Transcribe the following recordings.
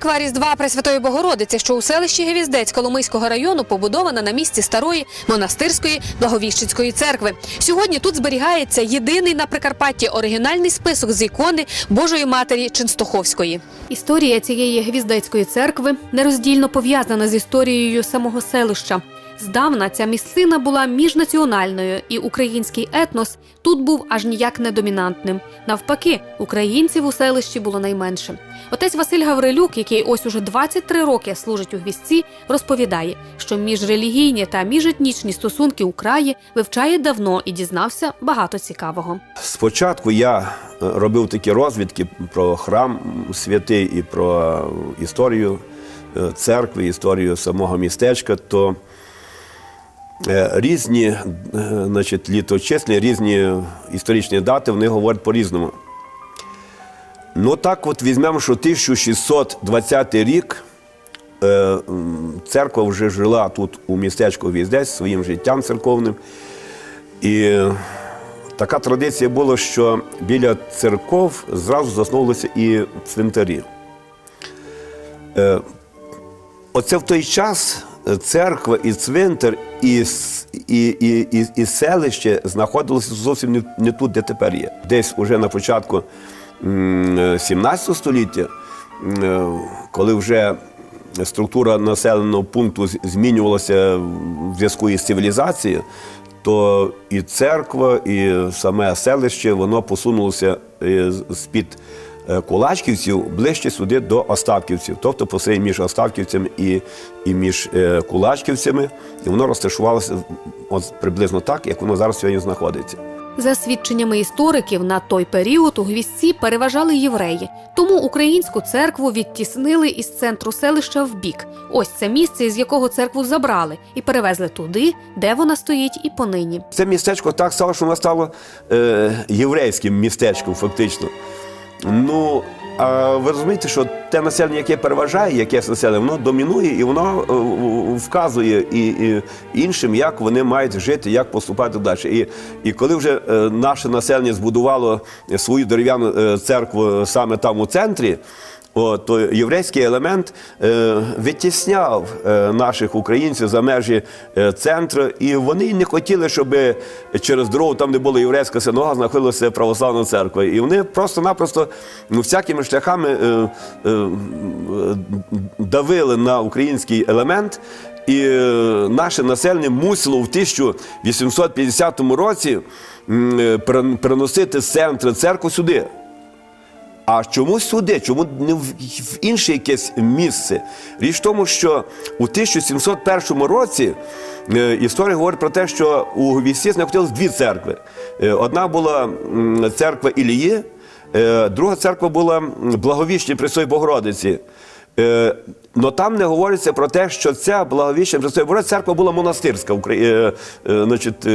Церква Різдва Пресвятої Богородиці, що у селищі Гевіздець Коломийського району, побудована на місці старої монастирської Благовіщенської церкви. Сьогодні тут зберігається єдиний на Прикарпатті оригінальний список з ікони Божої Матері Ченстоховської. Історія цієї гвіздецької церкви нероздільно пов'язана з історією самого селища. Здавна ця місцина була міжнаціональною, і український етнос тут був аж ніяк не домінантним. Навпаки, українців у селищі було найменше. Отець Василь Гаврилюк, який ось уже 23 роки служить у гвіздці, розповідає, що міжрелігійні та міжетнічні стосунки у краї вивчає давно і дізнався багато цікавого. Спочатку я е, робив такі розвідки про храм святий і про історію е, церкви, історію самого містечка, то різні е, значить, літочисні, різні історичні дати вони говорять по-різному. Ну так от візьмемо, що 1620 рік е, церква вже жила тут у містечку Гвіздець своїм життям церковним. І така традиція була, що біля церков зразу засновувалися і цвинтарі. Е, Оце в той час церква і цвинтар, і, і, і, і, і селище знаходилося зовсім не, не тут, де тепер є. Десь уже на початку м, 17 століття, е, коли вже структура населеного пункту змінювалася в зв'язку із цивілізацією, то і церква, і саме селище воно посунулося е, з-під е, кулачківців ближче сюди до Остапківців, тобто посередині між Остапківцями і, і між е, кулачківцями, і воно розташувалося от приблизно так, як воно зараз сьогодні знаходиться. За свідченнями істориків, на той період у гвіздці переважали євреї, тому українську церкву відтіснили із центру селища в бік. Ось це місце, із якого церкву забрали, і перевезли туди, де вона стоїть і понині. Це містечко так стало, що воно стало е, єврейським містечком, фактично. Ну, а ви розумієте, що те населення, яке переважає, якесь населення, воно домінує і воно е, вказує і, і іншим, як вони мають жити, як поступати далі. І, і коли вже е, наше населення збудувало свою дерев'яну е, церкву саме там у центрі. О, то єврейський елемент е, витісняв е, наших українців за межі е, центру, і вони не хотіли, щоб через дорогу, там де була єврейська синагога, знаходилася православна церква. І вони просто-напросто ну, всякими шляхами е, е, давили на український елемент. І е, наше населення мусило в 1850 році е, перен- переносити з центру церкву сюди. А чому сюди? Чому не в, інше якесь місце? Річ в тому, що у 1701 році е, історія говорить про те, що у Гвісті знаходились дві церкви. Е, одна була церква Ілії, е, друга церква була Благовіщення Пресої Богородиці. Но там не говориться про те, що ця благовіщення Пресої Богородиці церква була монастирська. Значить,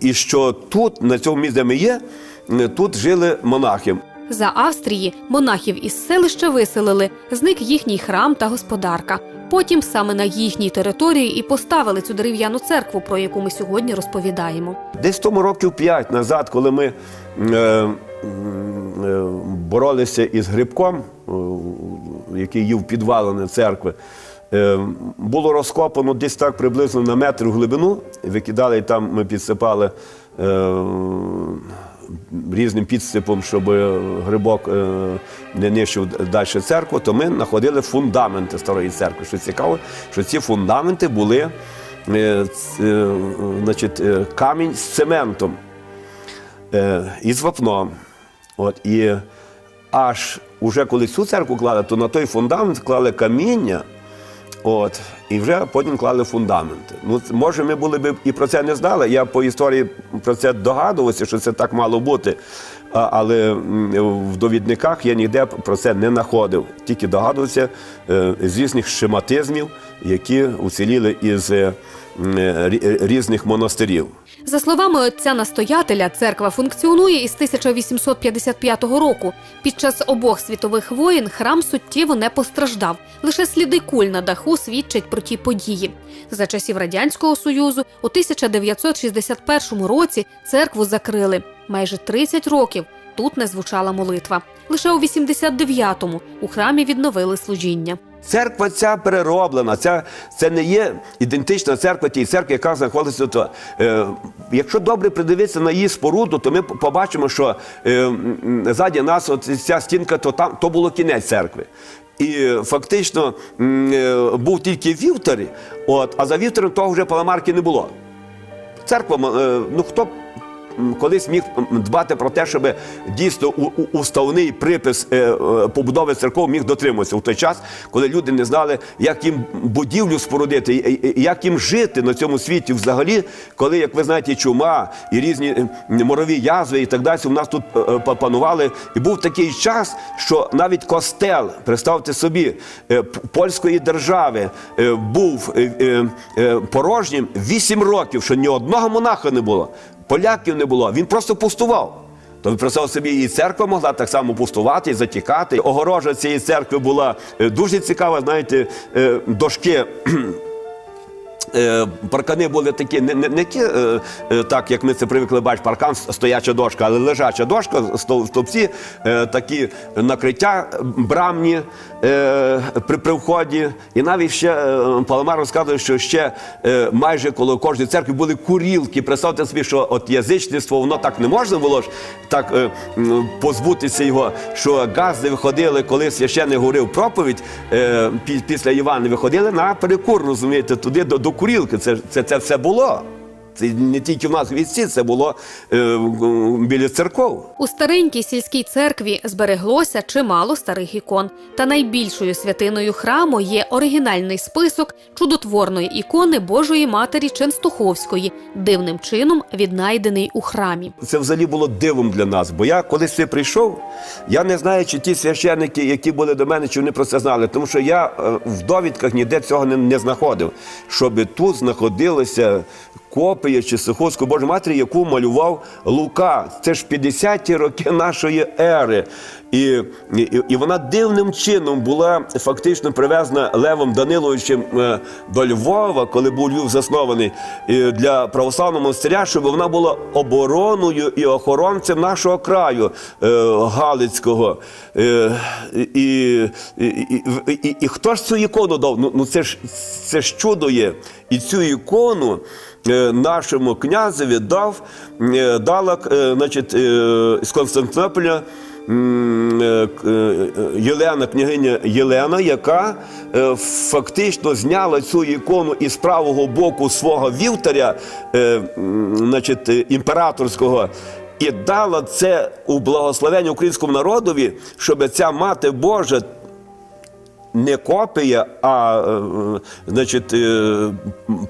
і що тут, на цьому місці, де ми є, тут жили монахи. За Австрії монахів із селища виселили, зник їхній храм та господарка. Потім саме на їхній території і поставили цю дерев'яну церкву, про яку ми сьогодні розповідаємо. Десь тому років п'ять назад, коли ми е, е, боролися із грибком, е, який їв підвалини церкви, е, було розкопано десь так приблизно на метр в глибину. Викидали там, ми підсипали. Е, Різним підсипом, щоб грибок е, не нищив далі церкву, то ми знаходили фундаменти старої церкви. Що цікаво, що ці фундаменти були е, е, значить, е, камінь з цементом е, і з вапном. От, і аж уже коли цю церкву клали, то на той фундамент клали каміння, от, і вже потім клали фундаменти. Ну, може, ми були б і про це не знали. Я по історії про це догадувався, що це так мало бути. Але в довідниках я ніде про це не знаходив. Тільки догадувався е, з різних шематизмів, які уціліли із е, рі- різних монастирів. За словами отця настоятеля, церква функціонує із 1855 року. Під час обох світових воєн храм суттєво не постраждав. Лише сліди куль на даху свідчать про ті події. За часів радянського союзу у 1961 році церкву закрили. Майже 30 років тут не звучала молитва. Лише у 89-му у храмі відновили служіння. Церква ця перероблена, ця, це не є ідентична церква тій церкви, яка знаходиться тут. Е, якщо добре придивитися на її споруду, то ми побачимо, що е, ззаді нас от ця стінка, то там то було кінець церкви. І фактично е, був тільки вівтар, от, а за вівтарем того вже паламарки не було. Церква, е, ну хто колись міг дбати про те, щоб дійсно у- у- уставний припис е, е, побудови церков міг дотримуватися в той час, коли люди не знали, як їм будівлю спорудити, як їм жити на цьому світі взагалі, коли, як ви знаєте, чума і різні морові язви і так далі, у нас тут е, па- панували. І був такий час, що навіть костел, представте собі, польської держави був порожнім 8 років, що ні одного монаха не було, поляків не було. Він просто пустував. То представ собі, і церква могла так само пустувати затікати. Огорожа цієї церкви була е, дуже цікава. Знаєте, е, дошки. Е, Паркани були такі, не, не, не ті, е, е, так як ми це привикли бачити, паркан стояча дошка, але лежача дошка, стовпці, такі накриття брамні при, при вході. І навіть ще Паламар розказує, що ще майже коло кожної церкви були курілки. Представте собі, що от язичництво, воно так не можна було ж так позбутися його, що газди виходили, коли священник говорив проповідь після Івана, виходили на перекур, розумієте, туди до курілки. Це, це, це все було. Це не тільки в нас в війські, це було е, біля церков. У старенькій сільській церкві збереглося чимало старих ікон. Та найбільшою святиною храму є оригінальний список чудотворної ікони Божої Матері Ченстуховської, дивним чином віднайдений у храмі. Це взагалі було дивом для нас. Бо я коли сюди прийшов, я не знаю, чи ті священники, які були до мене, чи вони про це знали. Тому що я е, в довідках ніде цього не, не знаходив, щоб тут знаходилася копія Чистоховської Божої Матері, яку малював Лука. Це ж 50-ті роки нашої ери. І, і, і вона дивним чином була фактично привезена Левом Даниловичем е, до Львова, коли був Львів заснований для православного монастиря, щоб вона була обороною і охоронцем нашого краю е, Галицького. Е, І, і, і, і, і хто ж цю ікону дав? Ну, ну це ж це ж чудо є. І цю ікону нашому князеві дав дала значить, з Константинополя. Е, к- е, Єлена, княгиня Єлена, яка е, фактично зняла цю ікону із правого боку свого вівтаря, е, значить, е, імператорського, і дала це у благословення українському народові, щоб ця мати Божа не копія, а е, значить, е,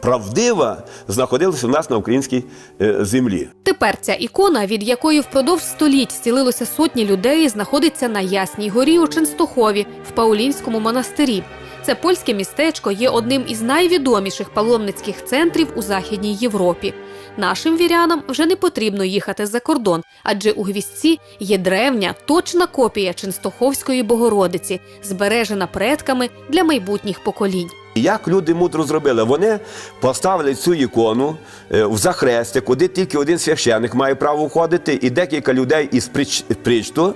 правдива знаходилася у нас на українській е, землі. Тепер ця ікона, від якої впродовж століть зцілилося сотні людей, знаходиться на Ясній горі у Ченстохові в Паулінському монастирі. Це польське містечко є одним із найвідоміших паломницьких центрів у Західній Європі. Нашим вірянам вже не потрібно їхати за кордон, адже у гвіздці є древня, точна копія Ченстоховської Богородиці, збережена предками для майбутніх поколінь. Як люди мудро зробили? Вони поставили цю ікону е, в захрестя, куди тільки один священик має право входити, і декілька людей із прич- причту,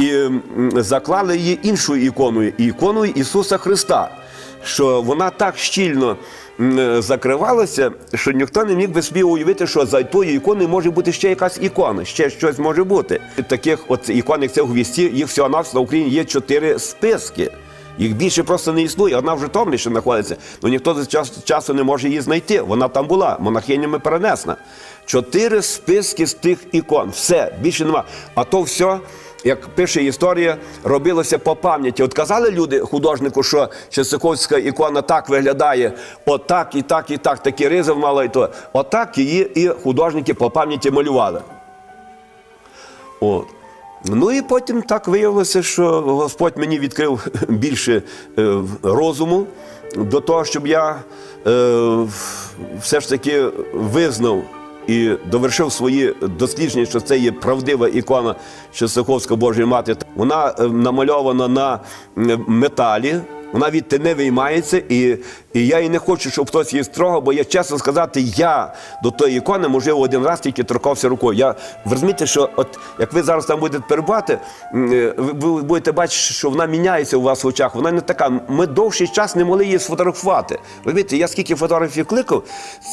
і заклали її іншою іконою, іконою Ісуса Христа. Що вона так щільно закривалася, що ніхто не міг би собі уявити, що за тою іконою може бути ще якась ікона, ще щось може бути. Таких от ікон, як це у гвісті, їх всього нас на Україні є чотири списки. Їх більше просто не існує. Одна в Житомирі ще знаходиться, але ніхто за час часу не може її знайти. Вона там була, монахинями перенесена. Чотири списки з тих ікон. Все, більше нема. А то все, як пише історія, робилося по пам'яті. От казали люди художнику, що Чесиковська ікона так виглядає, отак і так, і так, такі ризи мала, і то. Отак її і художники по пам'яті малювали. От. Ну і потім так виявилося, що Господь мені відкрив більше е, розуму до того, щоб я е, все ж таки визнав і довершив свої дослідження, що це є правдива ікона Чесоховська Божої Мати. Вона е, намальована на металі. Вона відти не виймається, і, і я і не хочу, щоб хтось її строгав, бо я чесно сказати, я до тої ікони, можливо, один раз тільки торкався рукою. Я ви розумієте, що от як ви зараз там будете перебувати, е, ви, будете бачити, що вона міняється у вас в очах. Вона не така. Ми довший час не могли її сфотографувати. Розумієте, я скільки фотографій кликав,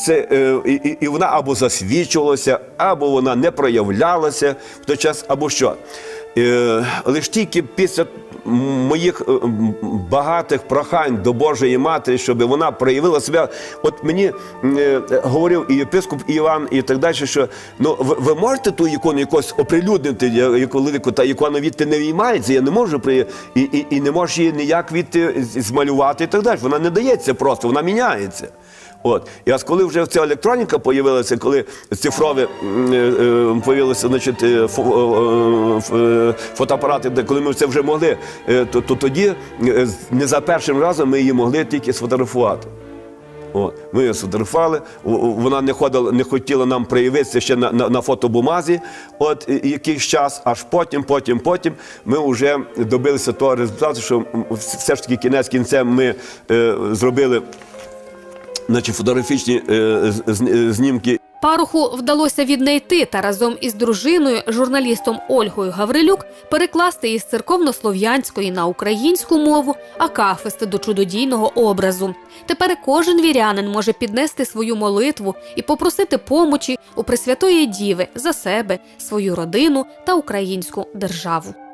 це е, і, і, і вона або засвічувалася, або вона не проявлялася в той час, або що. Е, лише тільки після моїх е, багатих прохань до Божої Матері, щоб вона проявила себе. От мені е, говорив і єпископ Іван, і так далі, що ну ви, ви можете ту ікону якось оприлюднити, яку велику, та ікона відти не виймається, я не можу при і, і, і не можу її ніяк відти змалювати і так далі. Вона не дається просто, вона міняється. От. І ось коли вже ця електроніка появилася, коли цифрові е, е, появилися значить, е, фотоапарати, де коли ми це вже могли, то, то тоді не за першим разом ми її могли тільки сфотографувати. От. Ми її сфотографували, вона не ходила, не хотіла нам проявитися ще на, на, на фотобумазі, от якийсь час, аж потім, потім, потім ми вже добилися того результату, що все ж таки кінець кінцем ми е, зробили значить, фотографічні е, е, знімки. Паруху вдалося віднайти та разом із дружиною, журналістом Ольгою Гаврилюк, перекласти із церковнослов'янської на українську мову акафисти до чудодійного образу. Тепер кожен вірянин може піднести свою молитву і попросити помочі у Пресвятої Діви за себе, свою родину та українську державу.